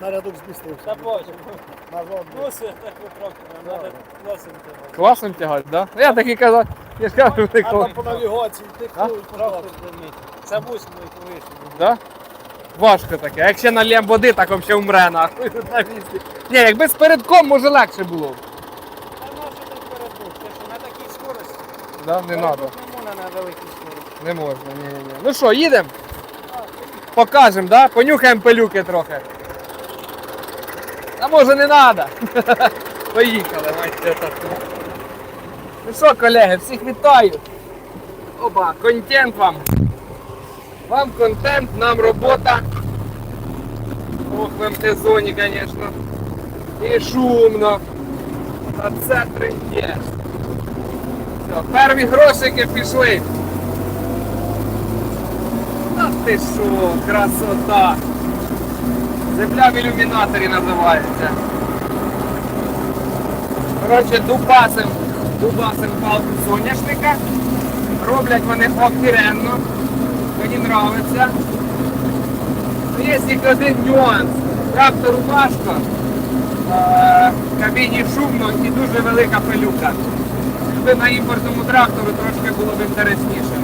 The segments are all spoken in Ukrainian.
На рядок змістився. Та бачу. Назад. Носи таку трактора, треба носом тягати. Класним тягати, да? Ну, Я такий казав, я ж кажу, ти А там по навігації тикнув. Трактор. Це восьмою вийшов. Да? Важко таке. Якщо налєм води, так взагалі умре нахуй на місці. Ні, якби з передком, може легше було. б. Та нащо так передух? Ти що на такій скорості? Да? Не треба. Передух не можна на великій скорості. Не можна, ні, ні, ні. Ну що, їдемо? Покажемо, да? Понюхаємо пилюки трохи. А може не треба. Поїхали, майте так. Ну що, колеги, всіх вітаю. Оба, контент вам. Вам контент, нам робота. Ох, в МТ-зоні, звісно. І шумно. Та це трендець. Все, перві грошики пішли. Та ти що, красота! Земля в ілюмінаторі називається. Коротше, дубасим, дубасим палку соняшника. Роблять вони охеренно. Мені нравиться. Ну, Є тільки один нюанс. Трактору важко, е, кабіні шумно і дуже велика пилюка. Якби на імпортному трактору трошки було б інтересніше.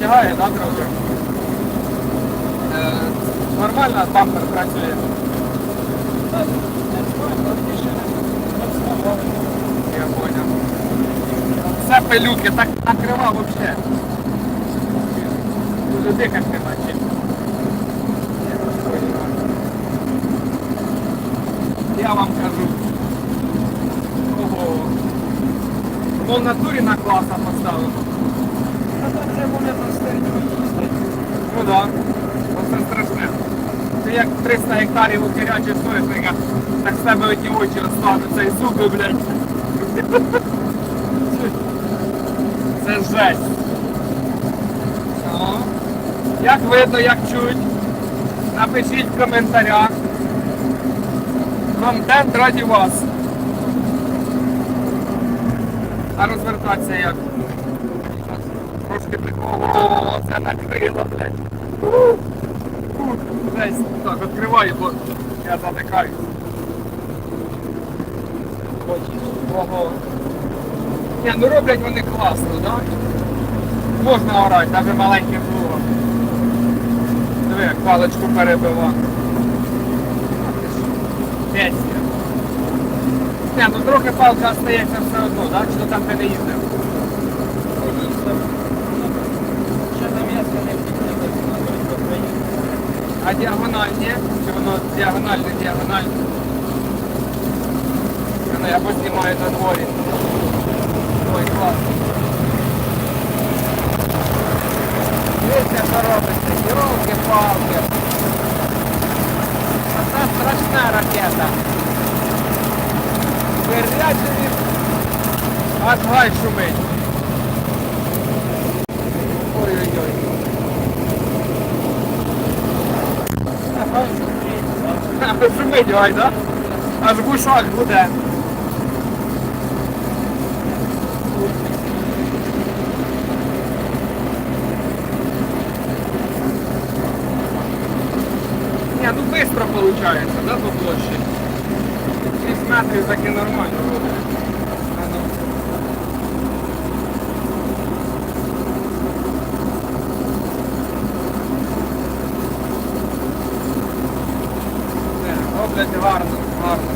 Тягає, так, трохи? Нормально бампер працює. Я понял. Це пилюки, так накрива вообще. Дуже дихати бачить. Я вам кажу. Ого. Ну в натурі на класа їздити. Ну да. Як 300 гектарів у кирячі соняшника, так з тебе оті очі остануться і зуби, блядь. Це жесть. Ну, Як видно, як чуть. Напишіть в коментарях. Контент раді вас. А розвертатися як? Трошки приколо, це накрило, блядь. Ух, Так, відкриваю, бо я затикаюсь. Ні, ну роблять вони класно, да? Можна орати, навіть маленьким плугом. Диви, як паличку перебива. Песня. Ні, ну трохи палка остається все одно, так? Що там ти не їздив? А діагональні? Чи воно діагональне, діагональне? Ну, я познімаю на дворі. Ой, клас. Дивіться, що робиться, йолки-палки. А це страшна ракета. Вирячені, аж гай шумить. Ой-ой-ой. Шумить гай, да? Аж в ушах буде. Ні, ну швидко виходить, да, по площі. 6 метрів так і нормально робить. А ну Не, Роблять гарно, гарно.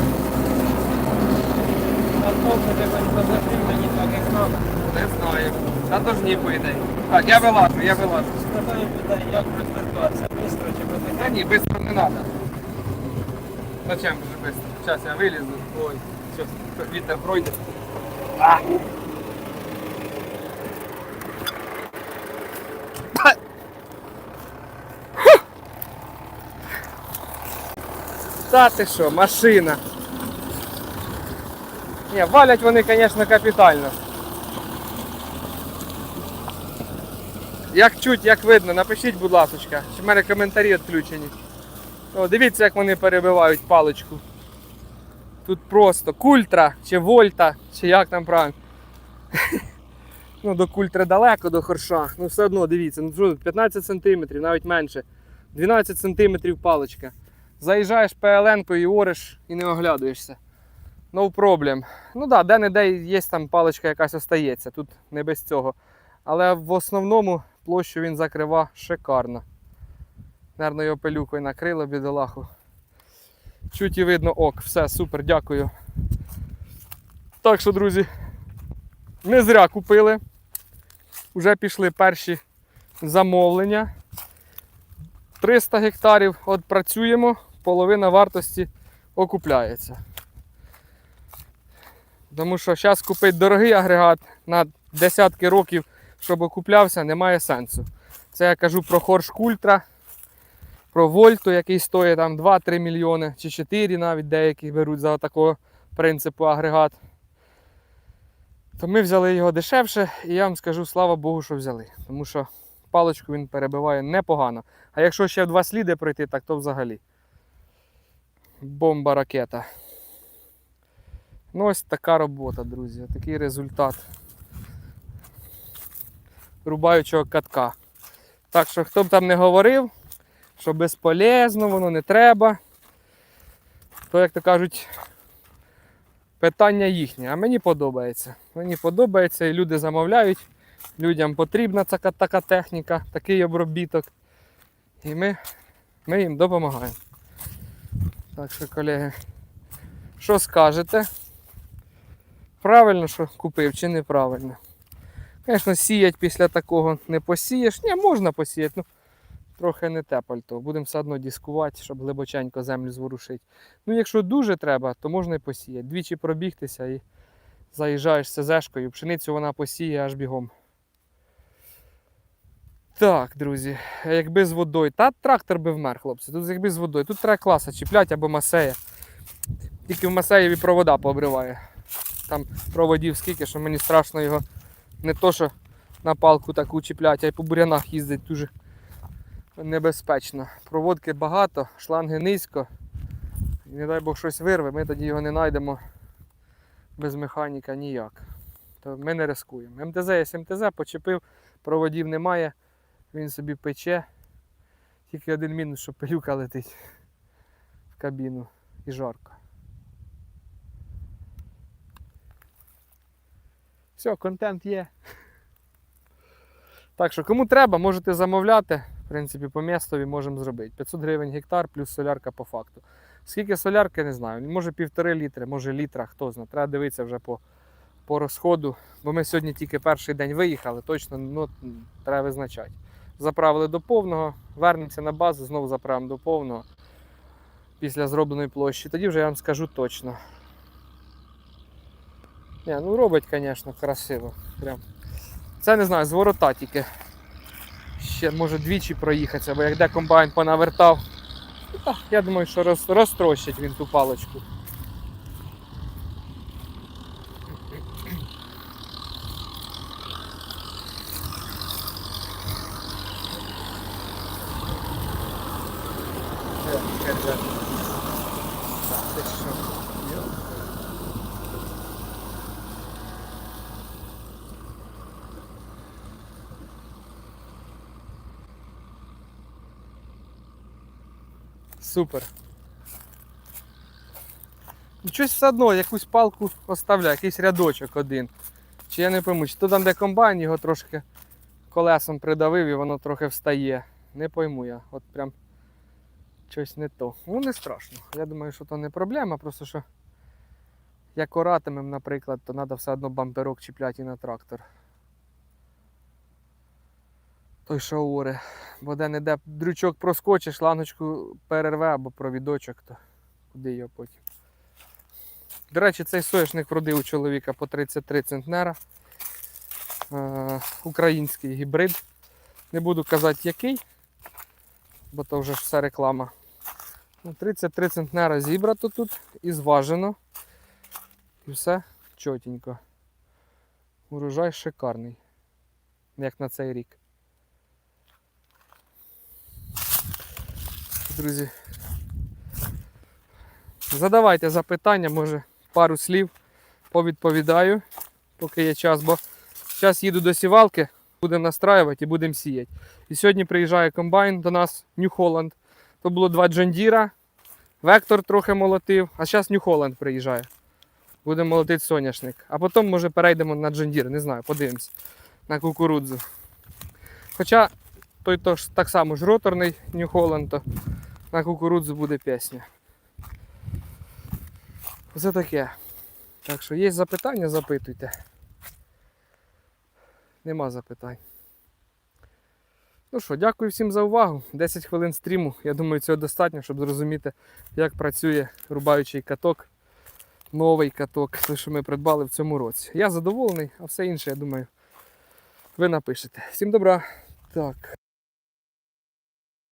А толку тебе не позатримані так, як треба. Не знаю. Та то ж ні, по ідеї. Так, я вилажу, я вилажу. Спитаю людей, як розвертатися, швидко чи Та потихеньку. ні, быстро не надо. Зачем же быстро? Сейчас я вылезу. Ой, сейчас ветер пройдет. А! Та ти що, машина. Ні, валять вони, звісно, капітально. Як чуть, як видно, напишіть, будь ласка, чи в мене коментарі відключені. О, дивіться, як вони перебивають паличку. Тут просто культра чи вольта, чи як там правильно. Ну, до культри далеко, до хорша. Ну все одно, дивіться, ну 15 см, навіть менше. 12 см паличка. Заїжджаєш ПЛН і ориш і не оглядуєшся. No problem. Ну так, да, де-не-де є там паличка якась остається, тут не без цього. Але в основному площу він закрива шикарно. Наверно, його пилюкою накрило бідолаху. Чуть і видно ок. Все, супер, дякую. Так що, друзі, не зря купили. Вже пішли перші замовлення. 300 гектарів от працюємо, половина вартості окупляється. Тому що зараз купити дорогий агрегат на десятки років, щоб окуплявся, немає сенсу. Це я кажу про Хорш Культра, про Вольту, який стоїть там 2-3 мільйони чи 4 навіть деякі беруть за такого принципу агрегат. То ми взяли його дешевше, і я вам скажу, слава Богу, що взяли. Тому що паличку він перебиває непогано. А якщо ще в два сліди пройти, так то взагалі. Бомба ракета. Ну ось така робота, друзі. Такий результат рубаючого катка. Так що хто б там не говорив, що безполезно, воно не треба. То, як то кажуть, питання їхнє. А мені подобається. Мені подобається і люди замовляють. Людям потрібна така, така техніка, такий обробіток. І ми, ми їм допомагаємо. Так що, колеги, що скажете? Правильно, що купив чи неправильно? Звісно, сіять після такого не посієш. Ні, можна посіяти, ну трохи не те пальто. Будемо все одно дискувати, щоб глибоченько землю зворушити. Ну, якщо дуже треба, то можна і посіяти. Двічі пробігтися і заїжджаєш СЗшкою, пшеницю вона посіє аж бігом. Так, друзі, якби з водою. Та трактор би вмер, хлопці. Тут якби з водою. Тут треба класа чіплять або масея. Тільки в Масеєві провода пообриває. Там проводів скільки, що мені страшно його не то, що на палку таку чіплять, а й по бурянах їздить дуже небезпечно. Проводки багато, шланги низько. Не дай Бог щось вирве, ми тоді його не знайдемо без механіка ніяк. То ми не рискуємо. МТЗ є МТЗ, почепив, проводів немає, він собі пече. Тільки один мінус, що пилюка летить в кабіну і жарко. Все, контент є. Так що, кому треба, можете замовляти. В принципі, по містові можемо зробити. 500 гривень гектар плюс солярка по факту. Скільки солярки, не знаю. Може півтори літри, може літра, хто знає. Треба дивитися вже по, по розходу. Бо ми сьогодні тільки перший день виїхали, точно ну, треба визначати. Заправили до повного, вернемося на базу, знову заправимо до повного після зробленої площі. Тоді вже я вам скажу точно. Ні, ну робить, звісно, красиво. Прям. Це не знаю, з ворота тільки. Ще може двічі проїхатися, бо як де комбайн понавертав. Я думаю, що розтрощить він ту паличку. Так, ти що? Супер. Ну, Щось все одно, якусь палку оставляє, якийсь рядочок один. Чи я не пойму, чи то там, де комбайн, його трошки колесом придавив і воно трохи встає. Не пойму я. От прям щось не то. Ну не страшно. Я думаю, що то не проблема, просто що як оратимем, наприклад, то треба все одно бамперок чіпляти і на трактор. Той оре. Бо де не де дрючок проскочить, шлангочку перерве або провідочок, то куди його потім. До речі, цей соняшник вродив у чоловіка по 33 центнера. Е, український гібрид. Не буду казати який, бо то вже ж все реклама. Ну, 33 центнера зібрато тут і зважено. І все чотенько. Урожай шикарний, як на цей рік. Друзі, задавайте запитання, може пару слів повідповідаю, поки є час, бо Зараз їду до сівалки, будемо настраювати і будемо сіяти. І сьогодні приїжджає комбайн до нас, Holland. То було два Джондіра, Вектор трохи молотив, а зараз Holland приїжджає. Будемо молотити соняшник. А потім, може, перейдемо на Джондір, не знаю, подивимось. На кукурудзу. Хоча той то так само ж роторний Holland, то на кукурудзу буде пісня. Це таке. Так що є запитання, запитуйте. Нема запитань. Ну що, дякую всім за увагу. 10 хвилин стріму. Я думаю, цього достатньо, щоб зрозуміти, як працює рубаючий каток. Новий каток, той, що ми придбали в цьому році. Я задоволений, а все інше, я думаю, ви напишете. Всім добра. Так.